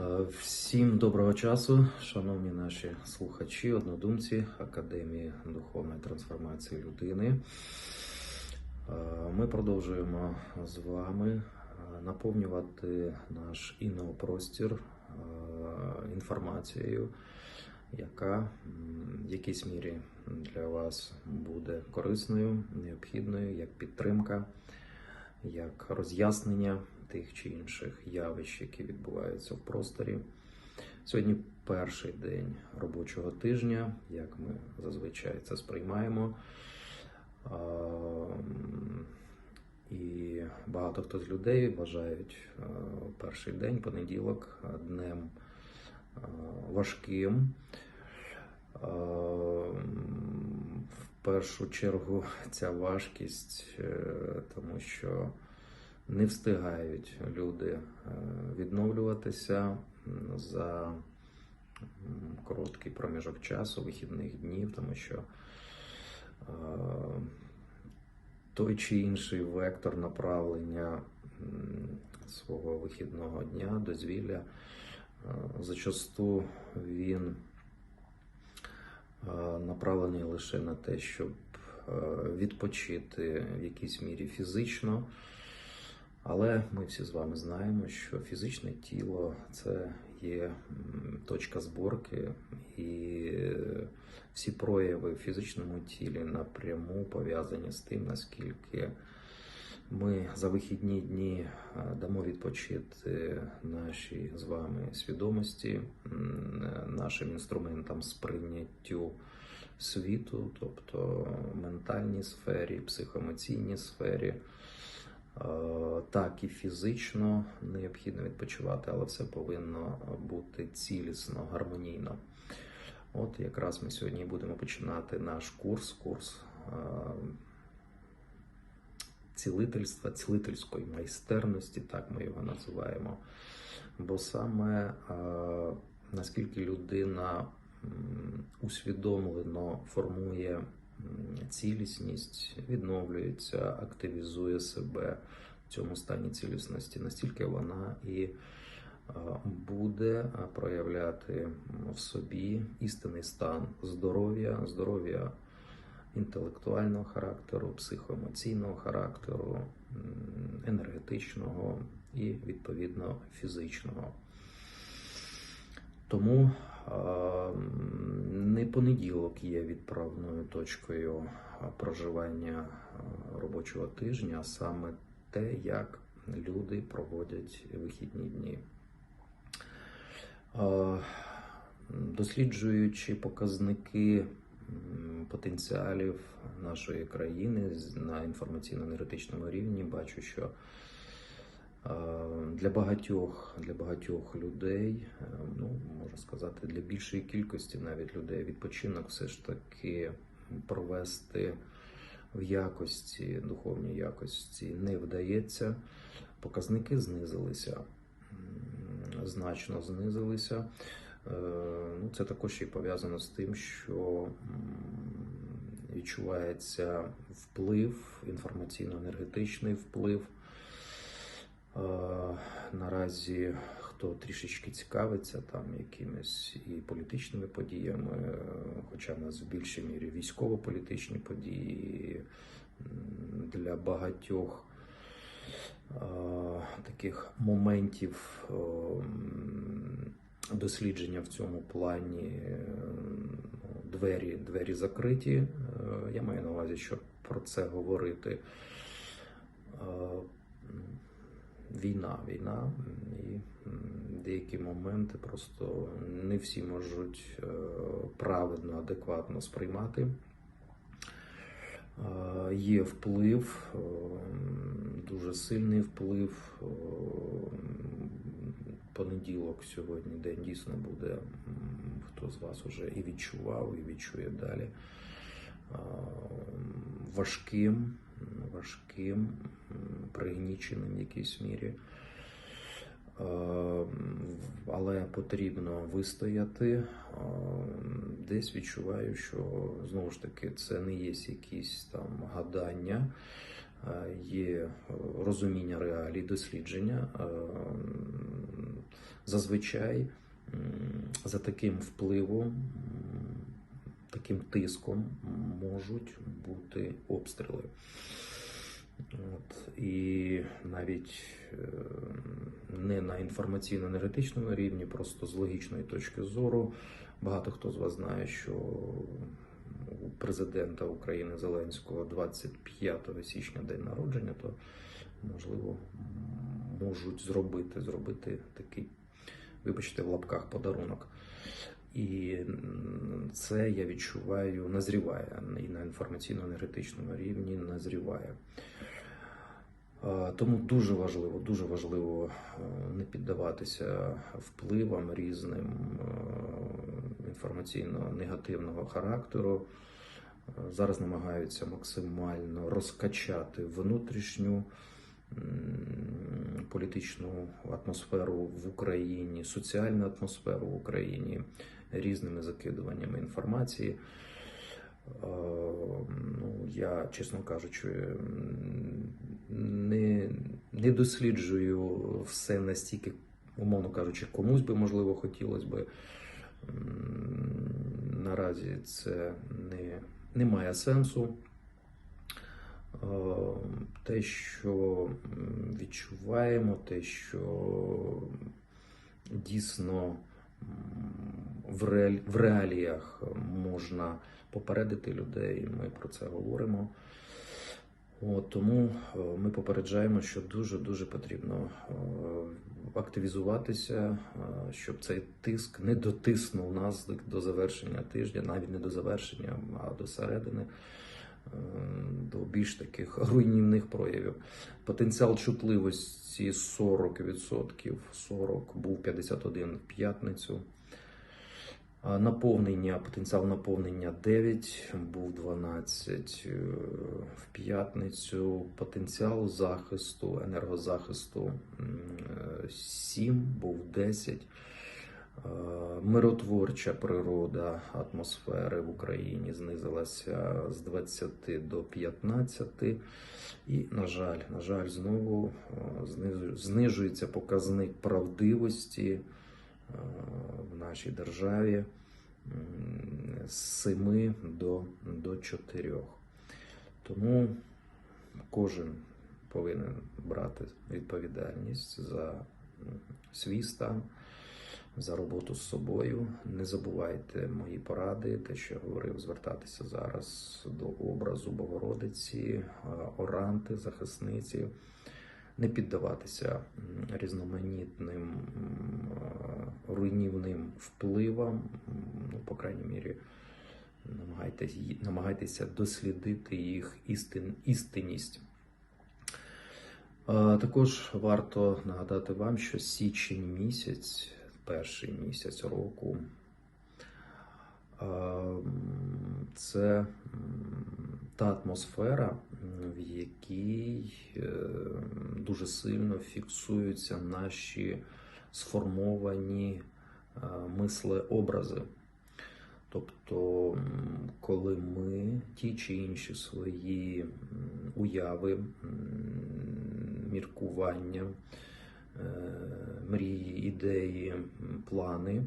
Е, Всім доброго часу, шановні наші слухачі, однодумці Академії духовної трансформації людини. Е, Ми продовжуємо з вами е, наповнювати наш інопростір інформацією, яка в якійсь мірі для вас буде корисною, необхідною як підтримка, як роз'яснення тих чи інших явищ, які відбуваються в просторі. Сьогодні перший день робочого тижня, як ми зазвичай це сприймаємо. І багато хто з людей вважають перший день, понеділок, днем важким. В першу чергу ця важкість, е, тому що не встигають люди е, відновлюватися за короткий проміжок часу, вихідних днів, тому що е, той чи інший вектор направлення свого вихідного дня, дозвілля, е, зачасту він направлений лише на те, щоб відпочити в якійсь мірі фізично. Але ми всі з вами знаємо, що фізичне тіло це є точка зборки, і е, всі прояви в фізичному тілі напряму пов'язані з тим, наскільки ми за вихідні дні е, дамо відпочити нашій з вами свідомості, нашим інструментам сприйняттю світу, тобто ментальній сфері, психоемоційній сфері. Е, Так, і фізично необхідно відпочивати, але все повинно бути цілісно, гармонійно. От якраз ми сьогодні будемо починати наш курс, курс е, цілительства, цілительської майстерності, так ми його називаємо. Бо саме е, наскільки людина усвідомлено формує цілісність, відновлюється, активізує себе в цьому стані цілісності, настільки вона і е, буде е, проявляти в собі істинний стан здоров'я, здоров'я інтелектуального характеру, психоемоційного характеру, енергетичного і відповідно фізичного. Тому е, не понеділок є відправною точкою проживання робочого тижня, а саме те, як люди проводять вихідні дні. Досліджуючи показники потенціалів нашої країни на інформаційно-енергетичному рівні, бачу, що Для багатьох, для багатьох людей, е, ну можна сказати, для більшої кількості навіть людей відпочинок все ж таки провести в якості, духовній якості не вдається. Показники знизилися, значно знизилися. Е, Ну, це також і пов'язано з тим, що відчувається вплив, інформаційно-енергетичний вплив. Е, Наразі хто трішечки цікавиться там якимись і політичними подіями, е, хоча в нас в більшій мірі військово-політичні події для багатьох е, таких моментів дослідження в цьому плані двері, двері закриті. Я маю на увазі, що про це говорити. Війна, війна, і деякі моменти просто не всі можуть е, правильно, адекватно сприймати. Е, Є вплив, е, дуже сильний вплив. Понеділок сьогодні день дійсно буде, хто з вас вже і відчував, і відчує далі. Важким, важким, пригніченим в якійсь мірі. Е, Але потрібно вистояти. Е, Десь відчуваю, що знову ж таки це не є якісь там гадання, е, є розуміння реалій, дослідження. Зазвичай за таким впливом, таким тиском можуть бути обстріли. От, і навіть е, не на інформаційно-енергетичному рівні, просто з логічної точки зору. Багато хто з вас знає, що у президента України Зеленського 25 січня день народження, то можливо можуть зробити, зробити такий, вибачте, в лапках подарунок. І це я відчуваю назріває і на інформаційно-енергетичному рівні назріває. Тому дуже важливо, дуже важливо е, не піддаватися впливам різним е, інформаційно-негативного характеру. Е, Зараз намагаються максимально розкачати внутрішню політичну атмосферу в Україні, соціальну атмосферу в Україні різними закидуваннями інформації. Е, Ну, я, чесно кажучи, не, не досліджую все настільки, умовно кажучи, комусь би можливо хотілося би. Наразі це не, не має сенсу. Е, Те, що відчуваємо, те, що дійсно в, реаліях можна попередити людей, ми про це говоримо. От, тому е, ми попереджаємо, що дуже дуже потрібно е, активізуватися, е, щоб цей тиск не дотиснув нас до- завершення тижня, навіть не до завершення, а до середини, до більш таких руйнівних проявів. Потенціал чутливості 40%, 40 був 51 в п'ятницю. Наповнення, потенціал наповнення 9, був 12 е, в п'ятницю. Потенціал захисту, енергозахисту м, е, 7, був 10. Е, Миротворча природа атмосфери в Україні знизилася з 20 до 15. І, на жаль, на жаль, знову знижується показник правдивості в нашій державі з 7 до, до 4. Тому кожен повинен брати відповідальність за свій стан, за роботу з собою. Не забувайте мої поради, те, що я говорив, звертатися зараз до образу Богородиці, оранти, захисниці, не піддаватися різноманітним е, руйнівним впливам, ну, по крайній мірі. Намагайтесь, намагайтеся дослідити їх істин, істинність. Е, Також варто нагадати вам, що січень місяць, перший місяць року, е, це та атмосфера, в якій е, дуже сильно фіксуються наші сформовані е, мислеобрази. Тобто, коли ми ті чи інші свої уяви, міркування, е, мрії, ідеї, плани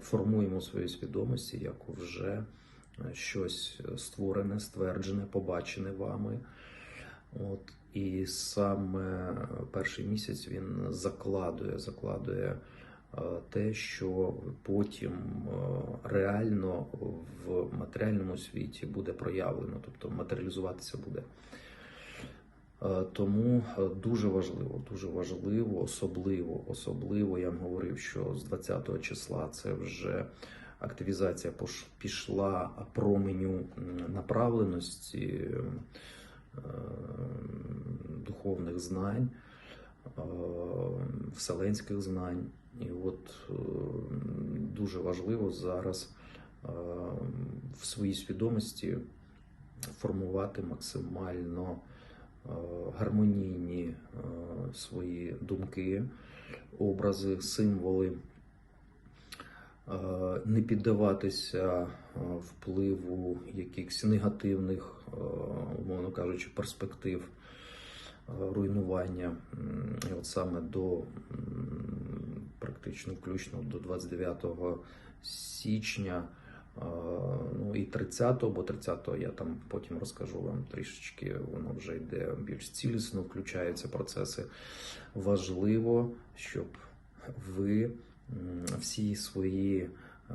формуємо в своїй свідомості як вже щось створене, стверджене, побачене вами. От, і саме перший місяць він закладує, закладує е, те, що потім е, реально в матеріальному світі буде проявлено, тобто матеріалізуватися буде. Е, Тому дуже важливо, дуже важливо, особливо, особливо я вам говорив, що з 20 числа це вже активізація пішла променю направленості е, духовних знань, вселенських знань. І от е, дуже важливо зараз е, в своїй свідомості формувати максимально гармонійні свої думки, образи, символи, не піддаватися е, впливу якихось негативних, е, умовно кажучи, перспектив е, руйнування. І от саме до практично включно до 29 січня. Е, Ну і 30-го, бо 30-го я там потім розкажу вам трішечки, воно вже йде більш цілісно, включаються процеси. Важливо, щоб ви всі свої е,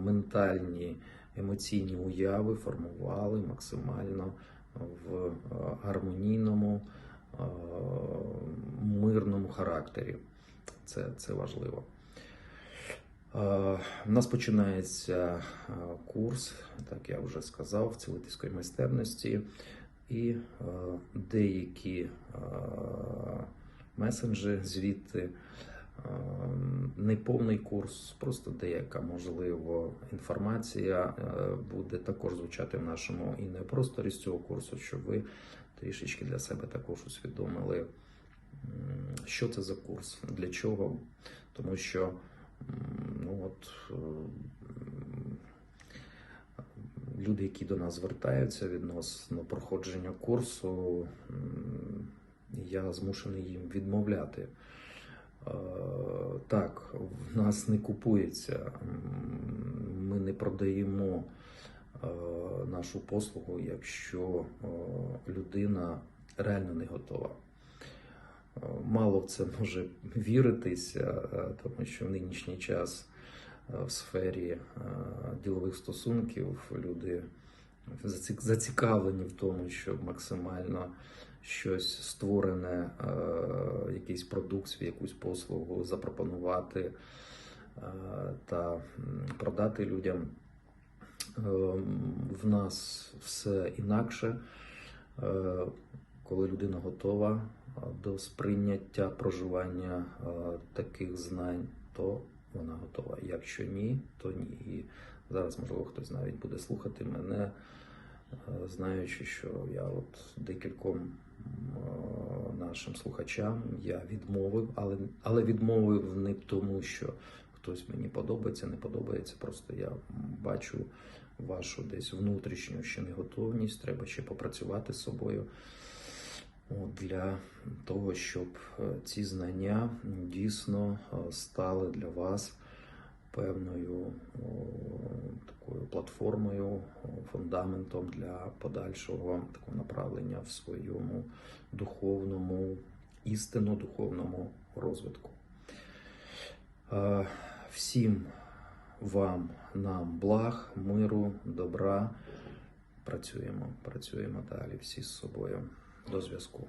ментальні емоційні уяви формували максимально в е, гармонійному, е, мирному характері. Це, це важливо. У нас починається курс, так я вже сказав, цілительської майстерності, і деякі месенджі звідти. Е, Неповний курс, просто деяка можливо інформація е, буде також звучати в нашому інепросторі з цього курсу, щоб ви трішечки для себе також усвідомили, що це за курс, для чого. Тому що ну от, е, люди, які до нас звертаються відносно проходження курсу, я змушений їм відмовляти. Е, Так, в нас не купується, ми не продаємо е, нашу послугу, якщо е, людина реально не готова. Мало в це може віритися, тому що в нинішній час в сфері ділових стосунків люди зацікавлені в тому, щоб максимально щось створене, е, якийсь продукт, якусь послугу запропонувати е, та продати людям. Е, В нас все інакше. Коли людина готова до сприйняття проживання таких знань, то вона готова. Якщо ні, то ні. І зараз, можливо, хтось навіть буде слухати мене, знаючи, що я от декільком нашим слухачам я відмовив, але, але відмовив не тому, що хтось мені подобається, не подобається. Просто я бачу вашу десь внутрішню ще неготовність, треба ще попрацювати з собою. Для того, щоб е, ці знання дійсно е, стали для вас певною платформою, фундаментом для подальшого такого направлення в своєму духовному, істинно духовному розвитку. Е, Всім вам, нам благ, миру, добра. Працюємо, працюємо далі всі з собою. До зв'язку.